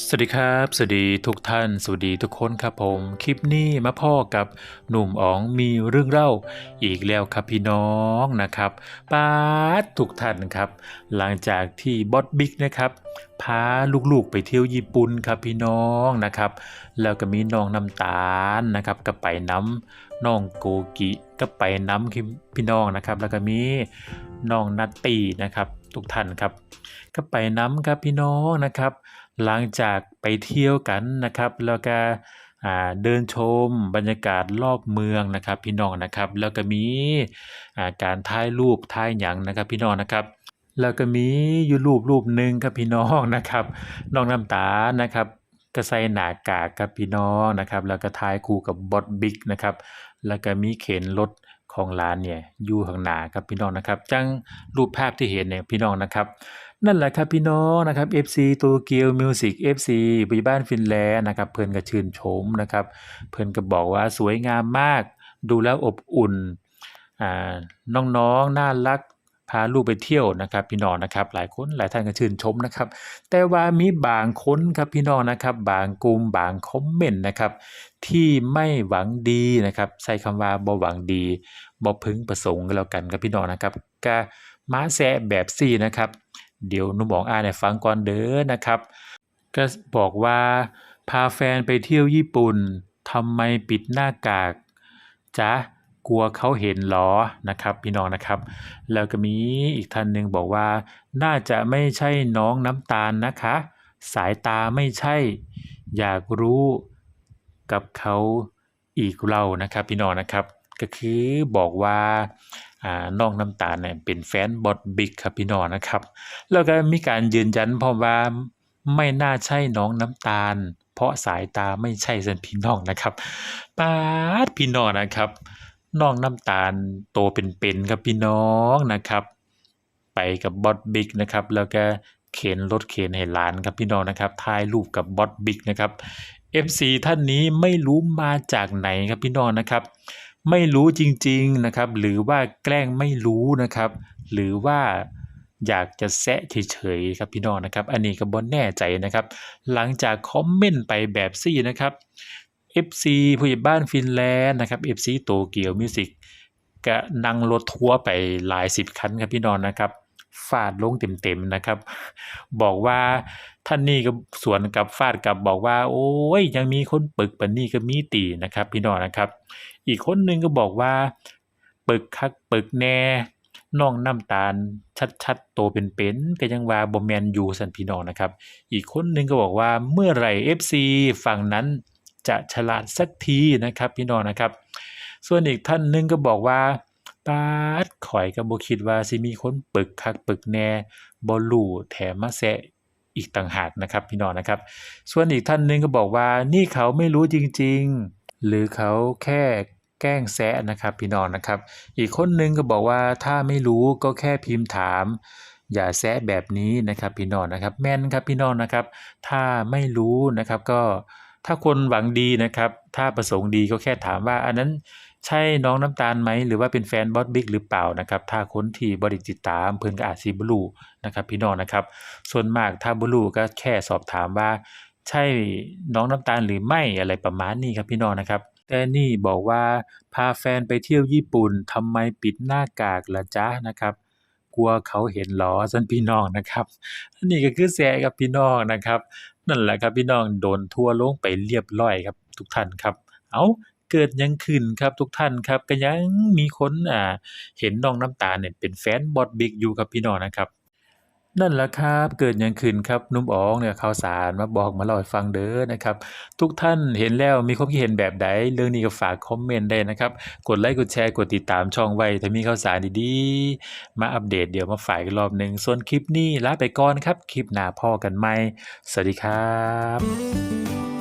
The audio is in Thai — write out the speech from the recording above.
สวัสดีครับ สวัสดีทุกท่าน สวัสดีทุกคนครับผม คลิปนี้มาพ่อกับหนุ่มอ๋องมีเรื่องเล่าอีกแล้วครับพี่น้องนะครับป้าทุกท่านครับ หลังจากที่บอสบิ๊กนะครับพาลูกๆไปเที่ยวญี่ปุ่นครับพี่น้องนะครับ แล้วก็มีน้องน้ำตาลนะครับก็ไปน้ำน้องโกกิก็ไปน้ำพี่น้องนะครับ แล้วก็มีน้องนัตตี้นะครับ ทุกท่านครับ ก็ไปน้ำครับพี่น้องนะครับ หลังจากไปเที่ยวกันนะครับ แล้วก็เดินชมบรรยากาศรอบเมืองนะครับ พี่น้องนะครับ แล้วก็มีการถ่ายรูปถ่ายหยังนะครับ พี่น้องนะครับแล้วก็มีอยู่รูปรูปหนึ่งครับพี่น้องนะครับน้องน้ำตาลนะครับก็ใส่หนากากครับพี่น้องนะครับ แล้วก็ถ่ายคู่กับบอสบิ๊กนะครับ แล้วก็มีเข็นรถ ของร้านเนี่ยอยู่ข้างหน้าครับพี่น้องนะครับ จังรูปภาพที่เห็นเนี่ยพี่น้องนะครับ นั่นแหละครับพี่น้องนะครับ FC โตเกียวมิวสิก FC ปัจจุบันฟินแลนด์นะครับ เพิ่นก็ชื่นชมนะครับ เพิ่นก็บอกว่าสวยงามมาก ดูแล้วอบอุ่นอ่าน้องๆน่ารัก พาลูกไปเที่ยวนะครับพี่น้องนะครับ หลายคนหลายท่านก็ชื่นชมนะครับ แต่ว่ามีบางคนครับพี่น้องนะครับ บางกลุ่มบางคอมเมนต์นะครับ ที่ไม่หวังดีนะครับ ใช้คำว่าบ่หวังดีบ่พึงประสงค์ก็แล้วกันครับพี่น้องนะครับก็มาแซะแบบซี่นะครับ เดี๋ยวนุ่มบอกอ่านให้ฟังก่อนเด้อนะครับ ก็บอกว่าพาแฟนไปเที่ยวญี่ปุ่นทำไมปิดหน้ากากจ๊ะ กลัวเขาเห็นหรอนะครับพี่น้องนะครับ แล้วก็มีอีกท่านหนึ่งบอกว่า น่าจะไม่ใช่น้องน้ำตาลนะคะ สายตาไม่ใช่ อยากรู้กับเขาอีกเรานะครับพี่น้องนะครับ ก็คือบอกว่าอ่าน้องน้ำตาลเนี่ยเป็นแฟนบอดบิ๊กครับพี่น้องนะครับ แล้วก็มีการยืนยันเพร้อมว่าไม่น่าใช่น้องน้ำตาล เพราะสายตาไม่ใช่สันพี่น้องนะครับป้าดพี่น้องนะครับ น้องน้ำตาลโตเป็นๆครับพี่น้องนะครับ ไปกับบอสบิ๊กนะครับแล้วก็เข็นรถเข็นให้หลานครับพี่น้องนะครับถ่ายรูปกับบอสบิ๊กนะครับ FC ท่านนี้ไม่รู้มาจากไหนครับพี่น้องนะครับ ไม่รู้จริงๆนะครับ หรือว่าแกล้งไม่รู้นะครับ หรือว่าอยากจะแซะเฉยๆครับพี่น้องนะครับ อันนี้ก็บ่แน่ใจนะครับ หลังจากคอมเมนต์ไปแบบซี่นะครับ FC ผู้ใหญ่บ้านฟินแลนด์นะครับ FC โตเกียวมิวสิกก็นั่งรถทัวร์ไปหลายสิบคันครับพี่น้องนะครับฟาดลงเต็มๆนะครับ บอกว่าท่านนี่ก็สวนกับฟาดกับบอกว่า โอ้ยยังมีคนปึกปันนี่ก็มีตีนะครับ พี่น้องนะครับ อีกคนหนึงก็บอกว่า ปึกคักปึกแน่น้องน้ำตาลชัดๆโตเป็นๆก็ยังว่าบ่แมนอยู่สันพี่น้องนะครับ อีกคนหนึงก็บอกว่าเมื่อไหร่ FC ฝั่งนั้น จะฉลาดสักทีนะครับพี่น้องนะครับ ส่วนอีกท่านหนึงก็บอกว่าปาดข่อยก็บ่คิดว่าสิมีคนปึกคักปึกแน่บ่รู้แถมมาแซะอีกต่างหากนะครับพี่น้องนะครับ ส่วนอีกท่านหนึงก็บอกว่านี่เขาไม่รู้จริง ๆ หรือเขาแค่แกล้งแซะนะครับพี่น้องนะครับ อีกคนหนึงก็บอกว่าถ้าไม่รู้ก็แค่พิมพ์ถาม อย่าแซะแบบนี้นะครับพี่น้องนะครับ แม่นครับพี่น้องนะครับ ถ้าไม่รู้นะครับก็ ถ้าคนหวังดีนะครับ ถ้าประสงค์ดีก็แค่ถามว่า อันนั้นใช่น้องน้ำตาลไหม หรือว่าเป็นแฟนบอสบิ๊กหรือเปล่านะครับ ถ้าคนที่บริติดตามเพิ่นก็อาจสิบ่รู้นะครับพี่น้องนะครับ ส่วนมากถ้าบ่รู้ก็แค่สอบถามว่า ใช่น้องน้ำตาลหรือไม่อะไรประมาณนี้ครับพี่น้องนะครับแต่นี่บอกว่าพาแฟนไปเที่ยวญี่ปุ่นทำไมปิดหน้ากากล่ะจ๊ะนะครับ กลัวเขาเห็นหรอสันพี่น้องนะครับ อันนี้ก็คือแซะกับพี่น้องนะครับ นั่นแหละครับพี่น้องโดนทั่วลงไปเรียบร้อยครับ ทุกท่านครับ เอ้าเกิดยังขึ้นครับทุกท่านครับก็ยังมีคนอ่าเห็นน้องน้ำตาเนี่ยเป็นแฟนบอดบิกอยู่ครับพี่น้องนะครับ นั่นแหละครับเกิดอยังขึ้นครับนุ่มอ๋องเนี่ยข่าวสารมาบอกมาเล่าให้ฟังเด้อนะครับ ทุกท่านเห็นแล้วมีความคิดเห็นแบบใดเรื่องนี้ก็ฝากคอมเมนต์ได้นะครับ กดไลค์กดแชร์กดติดตามช่องไว้ถ้ามีข่าวสารดีๆ มาอัปเดตเดี๋ยวมาฝ่ายกันรอบหนึ่งส่วนคลิปนี้ลาไปก่อนครับ คลิปหน้าพ่อกันใหม่สวัสดีครับ